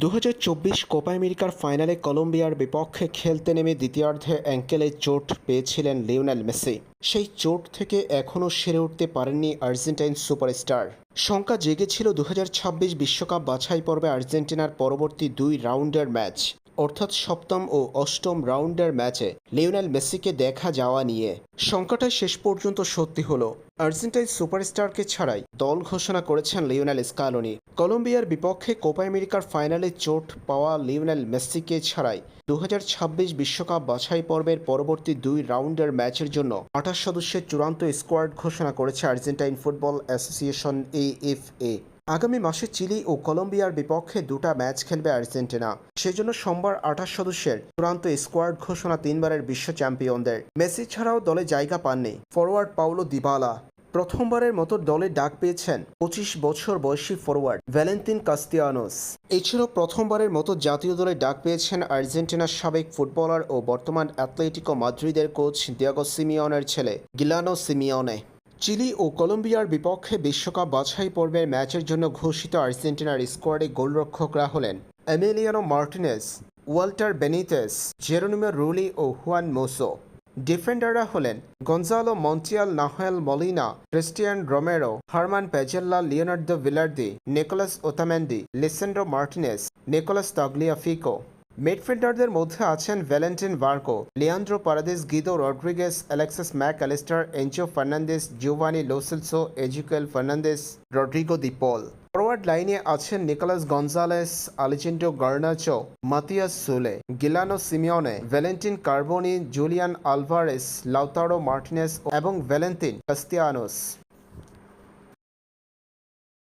দু চব্বিশ কোপা আমেরিকার ফাইনালে কলম্বিয়ার বিপক্ষে খেলতে নেমে দ্বিতীয়ার্ধে অ্যাঙ্কেলে চোট পেয়েছিলেন লিওনেল মেসি। সেই চোট থেকে এখনও সেরে উঠতে পারেননি আর্জেন্টাইন সুপারস্টার। শঙ্কা জেগেছিল দু বিশ্বকাপ বাছাই পর্বে আর্জেন্টিনার পরবর্তী দুই রাউন্ডের ম্যাচ। অর্থাৎ সপ্তম ও অষ্টম রাউন্ডের ম্যাচে লিওনেল মেসিকে দেখা যাওয়া নিয়ে শঙ্কাটা শেষ পর্যন্ত সত্যি হলো। আর্জেন্টাইন সুপারস্টারকে ছাড়াই দল ঘোষণা করেছেন লিওনেল স্কালোনি। কলম্বিয়ার বিপক্ষে কোপা আমেরিকার ফাইনালে চোট পাওয়া লিওনেল মেসিকে ছাড়াই দু বিশ্বকাপ বাছাই পর্বের পরবর্তী দুই রাউন্ডের ম্যাচের জন্য আঠাশ সদস্যের চূড়ান্ত স্কোয়াড ঘোষণা করেছে আর্জেন্টাইন ফুটবল অ্যাসোসিয়েশন এএফএ। আগামী মাসে চিলি ও কলম্বিয়ার বিপক্ষে দুটা ম্যাচ খেলবে আর্জেন্টিনা। সেজন্য সোমবার আঠাশ সদস্যের চূড়ান্ত স্কোয়াড ঘোষণা তিনবারের বিশ্ব চ্যাম্পিয়নদের। মেসি ছাড়াও দলে জায়গা পাননি ফরওয়ার্ড পাউলো দিবালা। প্রথমবারের মতো দলে ডাক পেয়েছেন পঁচিশ বছর বয়সী ফরওয়ার্ড ভ্যালেন্তিন কাস্তিয়ানোস। এছাড়াও প্রথমবারের মতো জাতীয় দলে ডাক পেয়েছেন আর্জেন্টিনার সাবেক ফুটবলার ও বর্তমান অ্যাথলেটিকো মাদ্রিদের কোচ দিয়াগো সিমিয়নের ছেলে গিলানো সিমিয়নে চিলি ও কলম্বিয়ার বিপক্ষে বিশ্বকাপ বাছাই পর্বের ম্যাচের জন্য ঘোষিত আর্জেন্টিনার স্কোয়াডে গোলরক্ষকরা হলেন Emiliano Martinez, Walter Benitez, Geronimo Rulli ও হুয়ান মোসো। ডিফেন্ডাররা হলেন Gonzalo Montiel Nahuel Molina, Cristian Romero, German Pezzella, Leonardo Balerdi, Nicolas Otamendi, Lisandro Martinez, Nicolas Tagliafico. মিডফিল্ডারদের মধ্যে আছেন Valentin Barco Leandro Paredes Guido Rodriguez Alexis Mac Allister Enzo Fernandez Giovani Lo Celso Ezequiel Fernandez Rodrigo De Paul forward লাইনে আছেন Nicolas Gonzalez Alejandro Garnacho Matias Soule Giuliano Simeone Valentin Carboni Julian Alvarez Lautaro Martinez এবং Valentin কাস্তিয়ানোস